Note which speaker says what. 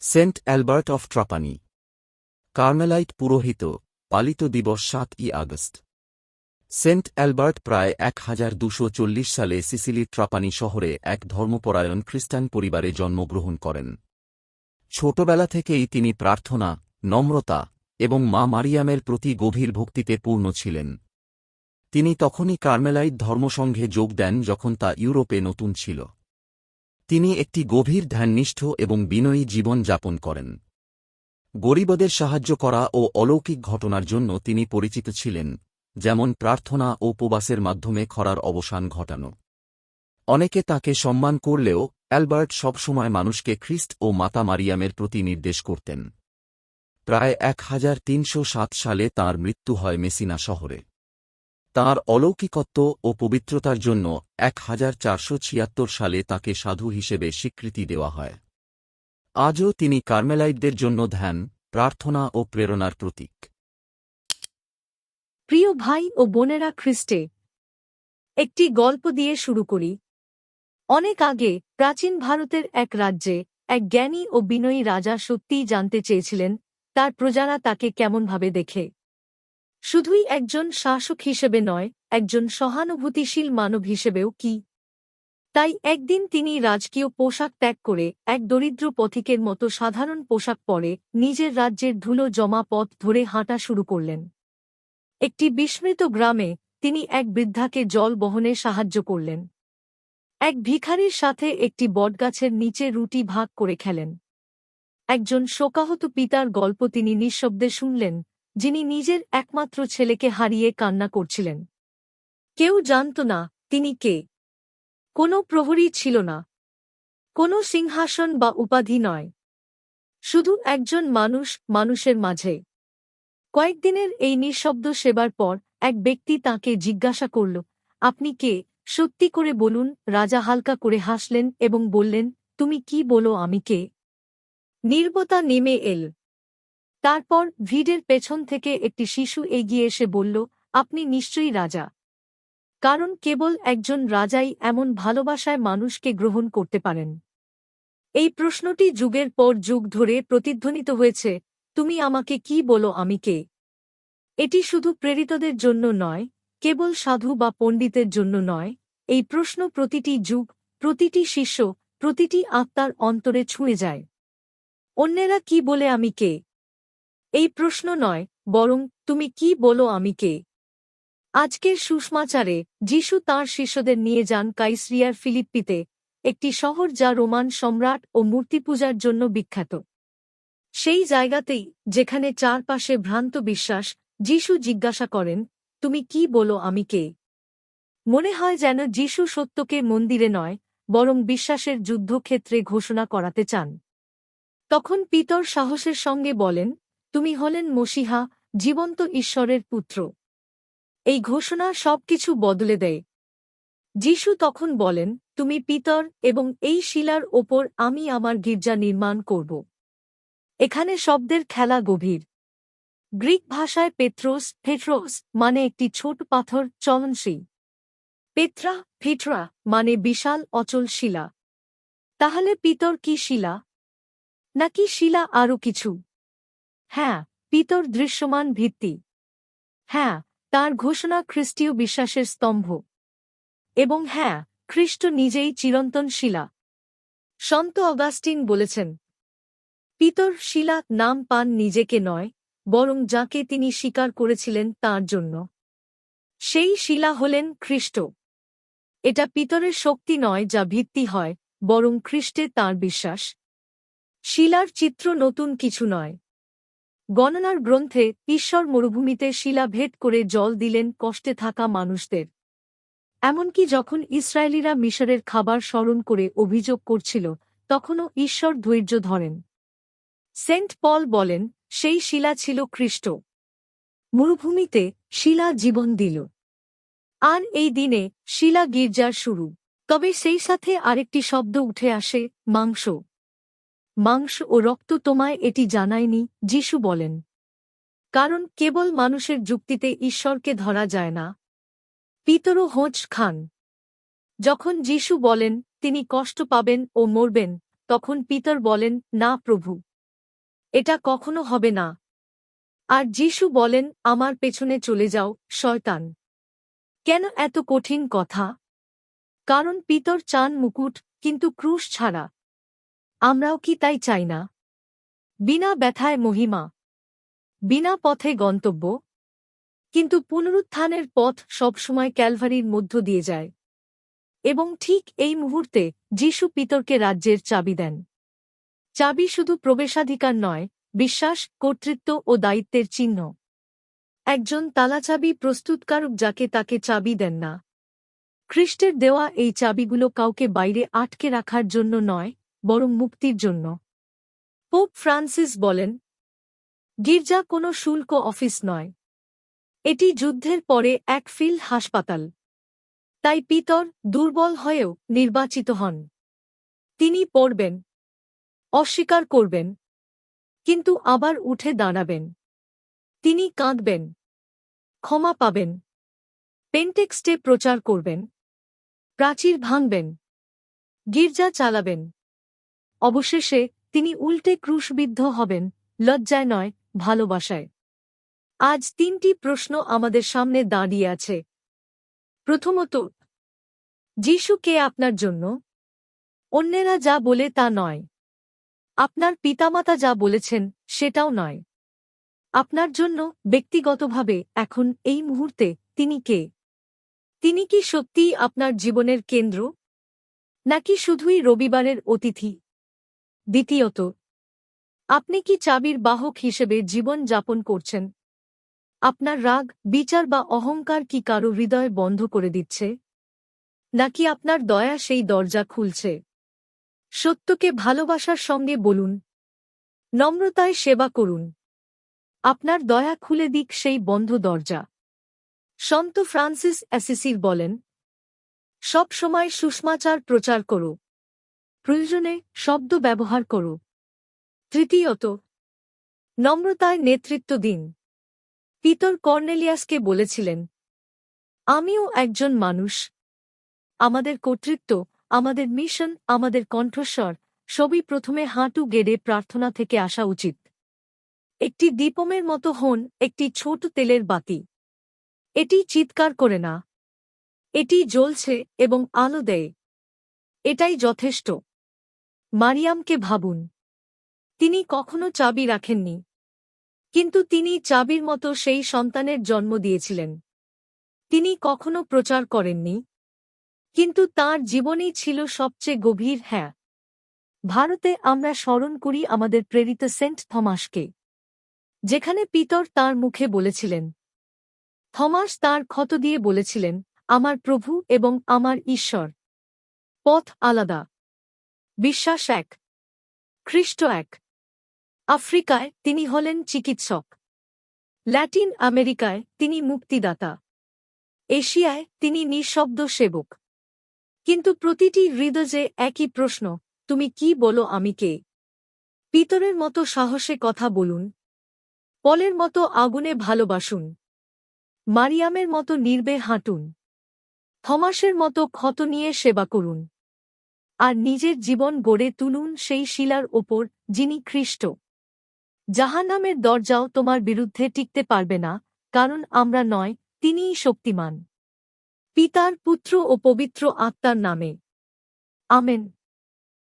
Speaker 1: Saint Albert of Trapani. Carmelite পুরোহিত, পালিত দিবস সাত ই আগস্ট। সেন্ট অ্যালবার্ট প্রায় এক হাজার দুশো চল্লিশ সালে সিসিলির ট্রাপানি শহরে এক ধর্মপরায়ণ খ্রিস্টান পরিবারে জন্মগ্রহণ করেন। ছোটবেলা থেকেই তিনি প্রার্থনা, নম্রতা এবং মা মারিয়ামের প্রতি গভীর ভক্তিতে পূর্ণ ছিলেন। তিনি তখনই কার্মেলাইট ধর্মসংঘে যোগ দেন যখন তা ইউরোপে নতুন ছিল। তিনি একটি গভীর ধ্যাননিষ্ঠ এবং বিনয়ী জীবন যাপন করেন। গরিবদের সাহায্য করা ও অলৌকিক ঘটনার জন্য তিনি পরিচিত ছিলেন, যেমন প্রার্থনা ও উপবাসের মাধ্যমে খরার অবসান ঘটানো। অনেকে তাকে সম্মান করলেও অ্যালবার্ট সবসময় মানুষকে খ্রিস্ট ও মাতা মারিয়ামের প্রতি নির্দেশ করতেন। প্রায় এক হাজার তিনশো সাত সালে তাঁর মৃত্যু হয় মেসিনা শহরে। তাঁর অলৌকিকত্ব ও পবিত্রতার জন্য এক হাজার চারশো ছিয়াত্তর সালে তাঁকে সাধু হিসেবে স্বীকৃতি দেওয়া হয়। আজও তিনি কার্মেলাইটদের জন্য ধ্যান, প্রার্থনা ও প্রেরণার প্রতীক।
Speaker 2: প্রিয় ভাই ও বোনেরা খ্রিস্টে, একটি গল্প দিয়ে শুরু করি। অনেক আগে প্রাচীন ভারতের এক রাজ্যে এক জ্ঞানী ও বিনয়ী রাজা সত্যিই জানতে চেয়েছিলেন, তার প্রজারা তাকে কেমনভাবে দেখে। শুধুই একজন শাসক হিসেবে নয়, একজন সহানুভূতিশীল মানব হিসেবেও কি? তাই একদিন তিনি রাজকীয় পোশাক ত্যাগ করে এক দরিদ্র পথিকের মতো সাধারণ পোশাক পরে নিজের রাজ্যের ধুলো জমা পথ ধরে হাঁটা শুরু করলেন। একটি বিস্মৃত গ্রামে তিনি এক বৃদ্ধাকে জল বহনে সাহায্য করলেন। এক ভিখারির সাথে একটি বটগাছের নিচে রুটি ভাগ করে খেলেন। একজন শোকাহত পিতার গল্প তিনি নিঃশব্দে শুনলেন যিনি নিজের একমাত্র ছেলেকে হারিয়ে কান্না করছিলেন। কেউ জানত না তিনি কে। কোনো প্রহরী ছিল না। কোনো সিংহাসন বা উপাধি নয়। শুধু একজন মানুষ মানুষের মাঝে। কয়েকদিনের এই নিঃশব্দ সেবার পর এক ব্যক্তি তাকে জিজ্ঞাসা করল, আপনি কে? সত্যি করে বলুন। রাজা হালকা করে হাসলেন এবং বললেন, তুমি কি বলো আমি কে? নির্বতা নেমে এল। তারপর ভিড়ের পেছন থেকে একটি শিশু এগিয়ে এসে বলল, আপনি নিশ্চয়ই রাজা। কারণ কেবল একজন রাজাই এমন ভালোবাসায় মানুষকে গ্রহণ করতে পারেন। এই প্রশ্নটি যুগের পর যুগ ধরে প্রতিধ্বনিত হয়েছে, তুমি আমাকে কি বলো, আমি কে? এটি শুধু প্রেরিতদের জন্য নয়, কেবল সাধু বা পণ্ডিতের জন্য নয়, এই প্রশ্ন প্রতিটি যুগ, প্রতিটি শিষ্য, প্রতিটি আত্মার অন্তরে ছুঁয়ে যায়। অন্যেরা কি বলে, আমি কে? এই প্রশ্ন নয়, বরং তুমি কি বলো আমি কে আজকের সুষমাচারে যিশু তাঁর শিষ্যদের নিয়ে যান কাইসরিয়ার ফিলিপ্পিতে, একটি শহর যা রোমান সম্রাট ও মূর্তি পূজার জন্য বিখ্যাত। সেই জায়গাতেই, যেখানে চারপাশে ভ্রান্ত বিশ্বাস, যিশু জিজ্ঞাসা করেন, তুমি কি বলো আমি কে মনে হয় যেন যিশু সত্যকে মন্দিরে নয়, বরং বিশ্বাসের যুদ্ধক্ষেত্রে ঘোষণা করাতে চান। তখন পিতর সাহসের সঙ্গে বলেন তুমি হলেন মসিহা, জীবন্ত ঈশ্বরের পুত্র। এই ঘোষণা সবকিছু বদলে দেয়। যিশু তখন বলেন, তুমি পিতর এবং এই শিলার ওপর আমি আমার গির্জা নির্মাণ করব। এখানে শব্দের খেলা গভীর। গ্রিক ভাষায় পেত্রোস, ফেট্রোস মানে একটি ছোট পাথর চলনশীল। পেত্রা, ফিট্রা মানে বিশাল অচল শিলা। তাহলে পিতর কি শিলা? নাকি শিলা আরও কিছু? হ্যাঁ পিতর দৃশ্যমান ভিত্তি। হ্যাঁ তার ঘোষণা খ্রিস্টীয় বিশ্বাসের স্তম্ভ। এবং হ্যাঁ খ্রিস্ট নিজেই চিরন্তন শিলা। সন্ত অগাস্টিন বলেছেন, পিতর শিলা নাম পান নিজেকে নয়, বরং যাকে তিনি স্বীকার করেছিলেন তার জন্য। সেই শিলা হলেন খ্রিস্ট। এটা পিতরের শক্তি নয় যা ভিত্তি হয়, বরং খ্রিস্টে তার বিশ্বাস। শিলার চিত্র নতুন কিছু নয়। গণনার গ্রন্থে ঈশ্বর মরুভূমিতে শিলা ভেদ করে জল দিলেন কষ্টে থাকা মানুষদের। এমনকি যখন ইসরায়েলিরা মিশরের খাবার স্মরণ করে অভিযোগ করছিল, তখনও ঈশ্বর ধৈর্য ধরেন। সেন্ট পল বলেন, সেই শিলা ছিল খ্রিস্ট। মরুভূমিতে শিলা জীবন দিল। আর এই দিনে শিলা গির্জার শুরু। তবে সেই সাথে আরেকটি শব্দ উঠে আসে, মাংস। মাংস ও রক্ত তোমায় এটি জানায়নি, যিশু বলেন। কারণ কেবল মানুষের যুক্তিতে ঈশ্বরকে ধরা যায় না। পিতরও হোঁচ খান। যখন যিশু বলেন, তিনি কষ্ট পাবেন ও মরবেন, তখন পিতর বলেন, না প্রভু। এটা কখনো হবে না। আর যিশু বলেন, আমার পেছনে চলে যাও, শয়তান। কেন এত কঠিন কথা? কারণ পিতর চান মুকুট, কিন্তু ক্রুশ ছাড়া। আমরাও কি তাই চাই না? বিনা ব্যথায় মহিমা। বিনা পথে গন্তব্য। কিন্তু পুনরুত্থানের পথ সবসময় ক্যালভারির মধ্য দিয়ে যায়। এবং ঠিক এই মুহূর্তে যিশু পিতরকে রাজ্যের চাবি দেন। চাবি শুধু প্রবেশাধিকার নয়, বিশ্বাস, কর্তৃত্ব ও দায়িত্বের চিহ্ন। একজন তালাচাবি প্রস্তুতকারক যাকে তাকে চাবি দেন না। খ্রিস্টের দেওয়া এই চাবিগুলো কাউকে বাইরে আটকে রাখার জন্য নয় বরং মুক্তির জন্য। পোপ ফ্রান্সিস বলেন, গির্জা কোনো শুল্ক অফিস নয়। এটি যুদ্ধের পরে এক ফিল্ড হাসপাতাল। তাই পিতর দুর্বল হয়েও নির্বাচিত হন। তিনি পড়বেন, অস্বীকার করবেন, কিন্তু আবার উঠে দাঁড়াবেন। তিনি কাঁদবেন, ক্ষমা পাবেন, পেন্টেক্সটে প্রচার করবেন, প্রাচীর ভাঙবেন, গির্জা চালাবেন। অবশেষে তিনি উল্টে ক্রুশবিদ্ধ হবেন, লজ্জায় নয়, ভালোবাসায়। আজ তিনটি প্রশ্ন আমাদের সামনে দাঁড়িয়ে আছে। প্রথমত, যিশু কে আপনার জন্য? অন্যেরা যা বলে তা নয়। আপনার পিতামাতা যা বলেছেন, সেটাও নয়। আপনার জন্য ব্যক্তিগতভাবে এখন এই মুহূর্তে তিনি কে? তিনি কি সত্যিই আপনার জীবনের কেন্দ্র? নাকি শুধুই রবিবারের অতিথি? দ্বিতীয়ত, আপনি কি চাবির বাহক হিসেবে জীবন যাপন করছেন? আপনার রাগ, বিচার বা অহংকার কি কারও হৃদয় বন্ধ করে দিচ্ছে? নাকি আপনার দয়া সেই দরজা খুলছে? সত্যকে ভালোবাসার সঙ্গে বলুন। নম্রতায় সেবা করুন। আপনার দয়া খুলে দিক সেই বন্ধ দরজা। সন্ত ফ্রান্সিস অ্যাসিসির বলেন, সব সময় সুষমাচার প্রচার করো। প্রয়োজনে শব্দ ব্যবহার করো। তৃতীয়ত নম্রতায় নেতৃত্ব দিন। পিতর কর্নেলিয়াসকে বলেছিলেন, আমিও একজন মানুষ। আমাদের কর্তৃত্ব, আমাদের মিশন, আমাদের কণ্ঠস্বর, সবই প্রথমে হাঁটু গেড়ে প্রার্থনা থেকে আসা উচিত। একটি দীপমের মতো হন একটি ছোট তেলের বাতি। এটি চিৎকার করে না। এটি জ্বলছে এবং আলো দেয়। এটাই যথেষ্ট। মারিয়ামকে ভাবুন। তিনি কখনো চাবি রাখেননি। কিন্তু তিনি চাবির মতো সেই সন্তানের জন্ম দিয়েছিলেন। তিনি কখনো প্রচার করেননি। কিন্তু তার জীবনেই ছিল সবচেয়ে গভীর হ্যাঁ। ভারতে আমরা স্মরণ করি আমাদের প্রেরিত সেন্ট থমাসকে, যেখানে পিতর তার মুখে বলেছিলেন, থমাস তার ক্ষত দিয়ে বলেছিলেন, আমার প্রভু এবং আমার ঈশ্বর। পথ আলাদা। বিশ্বাস এক। খ্রিস্ট এক। আফ্রিকায় তিনি হলেন চিকিৎসক। ল্যাটিন আমেরিকায় তিনি মুক্তিদাতা। এশিয়ায় তিনি নিঃশব্দ সেবক। কিন্তু প্রতিটি হৃদয়ে একই প্রশ্ন, তুমি কি বলো আমি কে? পিতরের মতো সাহসে কথা বলুন। পলের মতো আগুনে ভালোবাসুন। মারিয়ামের মতো নির্বে হাঁটুন। থমাসের মতো ক্ষত নিয়ে সেবা করুন। আর নিজের জীবন গড়ে তুলুন সেই শিলার ওপর, যিনি খ্রিস্ট। জাহান্নামের দরজাও তোমার বিরুদ্ধে টিকতে পারবে না, কারণ আমরা নয়, তিনিই শক্তিমান। পিতার পুত্র ও পবিত্র আত্মার নামে। আমেন।